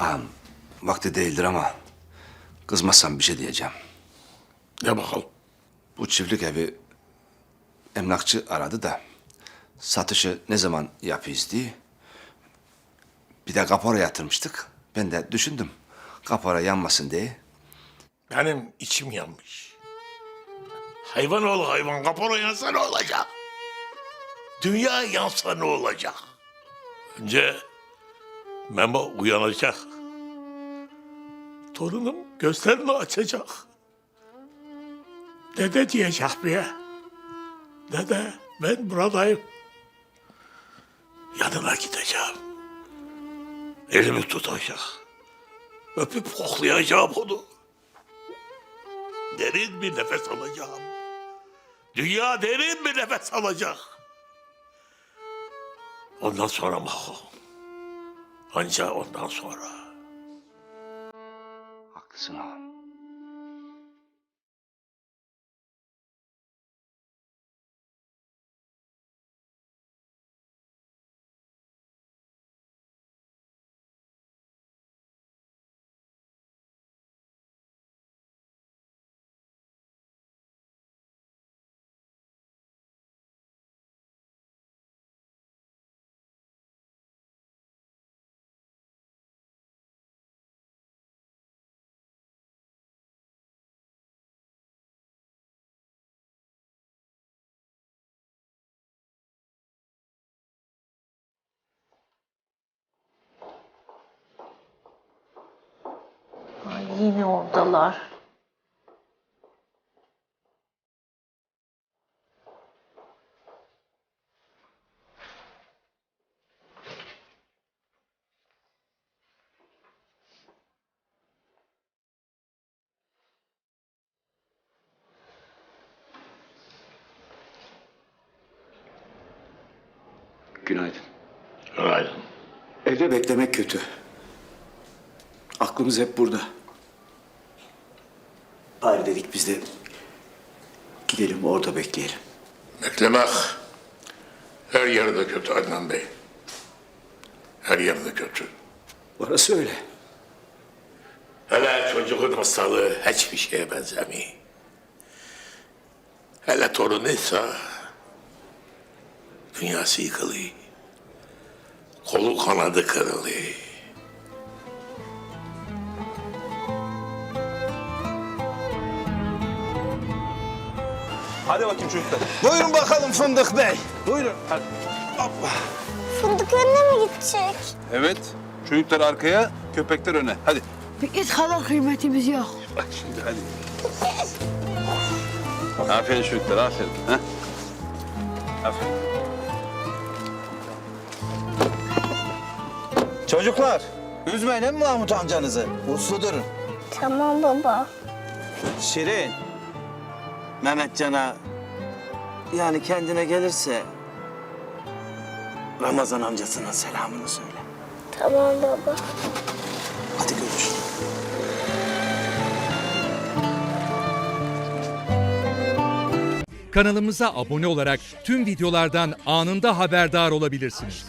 Ağam vakti değildir ama kızmazsan bir şey diyeceğim. Ne bakalım? Bu çiftlik evi emlakçı aradı da satışı ne zaman yapıyız diye. Bir de kapora yatırmıştık. Ben de düşündüm kapora yanmasın diye. Benim içim yanmış. Hayvan ol hayvan kapora yansa ne olacak? Dünya yansa ne olacak? Önce Memo uyanacak. Torunum gözlerini açacak. Dede diyecek bir Dede ben buradayım. Yanına gideceğim. Elimi tutacak. Öpüp koklayacağım onu. Derin bir nefes alacağım. Dünya derin bir nefes alacak. Ondan sonra Maho. Anca ondan sonra. Haklısın ağam. Yine oradalar. Günaydın. Günaydın. Evde beklemek kötü. Aklımız hep burada. Bari dedik biz de gidelim orada bekleyelim. Beklemek her yerde kötü Adnan Bey. Her yerde kötü. Orası öyle. Hele çocuğun hastalığı hiçbir şeye benzemiyor. Hele torunuysa dünyası yıkılıyor. Kolu kanadı kırılıyor. Hadi bakayım çocuklar. Buyurun bakalım Fındık Bey. Buyurun. Fındık önüne mi gidecek? Evet. Çocuklar arkaya, köpekler öne. Hadi. Bir it kadar kıymetimiz yok. Bak şimdi hadi. aferin çocuklar, aferin. Ha? Aferin. Çocuklar, üzmeyin hem Mahmut amcanızı. Uslu durun. Tamam baba. Şirin, Mehmetcan'a yani kendine gelirse Ramazan amcasına selamını söyle. Tamam baba. Hadi görüşürüz. Kanalımıza abone olarak tüm videolardan anında haberdar olabilirsiniz.